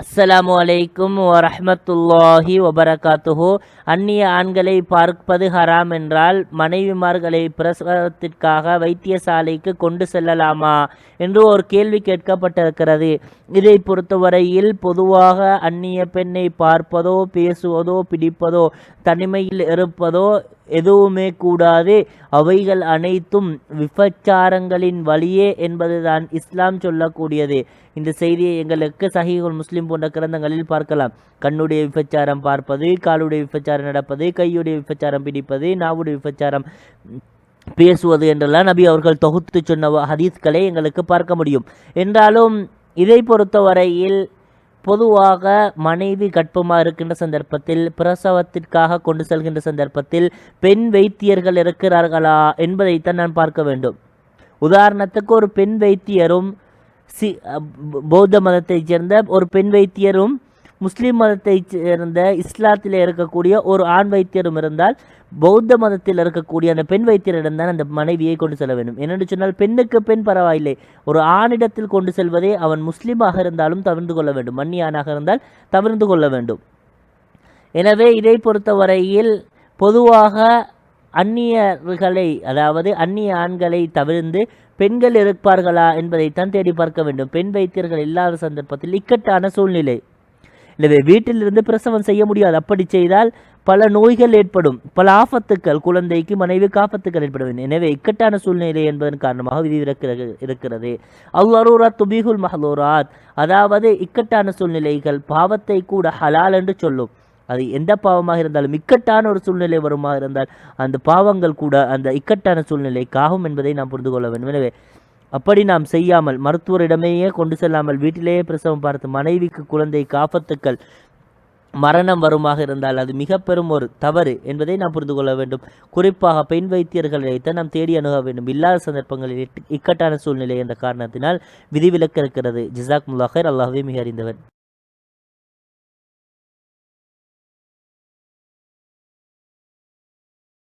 அஸ்ஸலாமு அலைக்கும் வரஹ்மத்துல்லாஹி வபரகாத்துஹு. அந்நிய ஆண்களை பார்ப்பது ஹராம் என்றால் மனைவிமார்களை பிரசவத்திற்காக வைத்தியசாலைக்கு கொண்டு செல்லலாமா என்று ஒரு கேள்வி கேட்கப்பட்டிருக்கிறது. இதை பொறுத்தவரையில் பொதுவாக அந்நிய பெண்ணை பார்ப்பதோ பேசுவதோ பிடிப்பதோ தனிமையில் இருப்பதோ எதுவுமே கூடாது. அவைகள் அனைத்தும் விபச்சாரங்களின் வழியே என்பதுதான் இஸ்லாம் சொல்லக்கூடியது. இந்த செய்தியை எங்களுக்கு சஹீகுல் முஸ்லிம் போன்ற கிரந்தங்களில் பார்க்கலாம். கண்ணுடைய விபச்சாரம் பார்ப்பது காலுடைய விபச்சாரம் நடப்பது கையுடைய விபச்சாரம் பிடிப்பது நாவுடைய விபச்சாரம் பேசுவது என்றெல்லாம் நபி அவர்கள் தொகுத்து சொன்ன ஹதீஸ்களை எங்களுக்கு பார்க்க முடியும். என்றாலும் இதை பொறுத்தவரையில் பொதுவாக மனைவி கற்பமாக இருக்கின்ற சந்தர்ப்பத்தில் பிரசவத்திற்காக கொண்டு செல்கின்ற சந்தர்ப்பத்தில் பெண் வைத்தியர்கள் இருக்கிறார்களா என்பதைத்தான் நான் பார்க்க வேண்டும். உதாரணத்துக்கு ஒரு பெண் வைத்தியரும் சி பௌத்த மதத்தைச் சேர்ந்த ஒரு பெண் வைத்தியரும் முஸ்லீம் மதத்தைச் சேர்ந்த இஸ்லாத்தில் இருக்கக்கூடிய ஒரு ஆண் வைத்தியரும் இருந்தால் பௌத்த மதத்தில் இருக்கக்கூடிய அந்த பெண் வைத்தியரிடம் தான் அந்த மனைவியை கொண்டு செல்ல வேண்டும். என்னென்று சொன்னால் பெண்ணுக்கு பெண் பரவாயில்லை. ஒரு ஆணிடத்தில் கொண்டு செல்வதே அவன் முஸ்லீமாக இருந்தாலும் தவிர்த்து கொள்ள வேண்டும். மன்னியானாக இருந்தால் தவிர்த்து கொள்ள வேண்டும். எனவே இதை பொறுத்தவரையில் பொதுவாக அந்நியர்களை அதாவது அந்நிய ஆண்களை தவிர்ந்து பெண்கள் இருப்பார்களா என்பதைத்தான் தேடி பார்க்க வேண்டும். பெண் வைத்தியர்கள் இல்லாத சந்தர்ப்பத்தில் இக்கட்டான சூழ்நிலை. எனவே வீட்டிலிருந்து பிரசவம் செய்ய முடியாது. அப்படி செய்தால் பல நோய்கள் ஏற்படும். பல ஆபத்துக்கள் குழந்தைக்கு மனைவிக்கு ஆபத்துக்கள் ஏற்படும். எனவே இக்கட்டான சூழ்நிலை என்பதன் காரணமாக விதி இருக்கிறது. அல்லரூரா துபிகுல் மஹலூராத் அதாவது இக்கட்டான சூழ்நிலைகள் பாவத்தை கூட ஹலால் என்று சொல்லும். அது எந்த பாவமாக இருந்தாலும் இக்கட்டான ஒரு சூழ்நிலை வருமாக இருந்தால் அந்த பாவங்கள் கூட அந்த இக்கட்டான சூழ்நிலைக்காகும் என்பதை நாம் புரிந்து கொள்ள வேண்டும். எனவே அப்படி நாம் செய்யாமல் மருத்துவரிடமேயே கொண்டு செல்லாமல் வீட்டிலேயே பிரசவம் பார்த்து மனைவிக்கு குழந்தை காப்பத்துக்கள் மரணம் வருமாக இருந்தால் அது மிக பெரும் ஒரு தவறு என்பதை நாம் புரிந்து கொள்ள வேண்டும். குறிப்பாக பெண் வைத்தியர்களைத்தான் நாம் தேடி அணுக வேண்டும். இல்லாத சந்தர்ப்பங்களில் இக்கட்டான சூழ்நிலை என்ற காரணத்தினால் விதிவிலக்கு இருக்கிறது. ஜிசாக் முல்லாஹர் அல்லாஹே மிக அறிந்தவர்.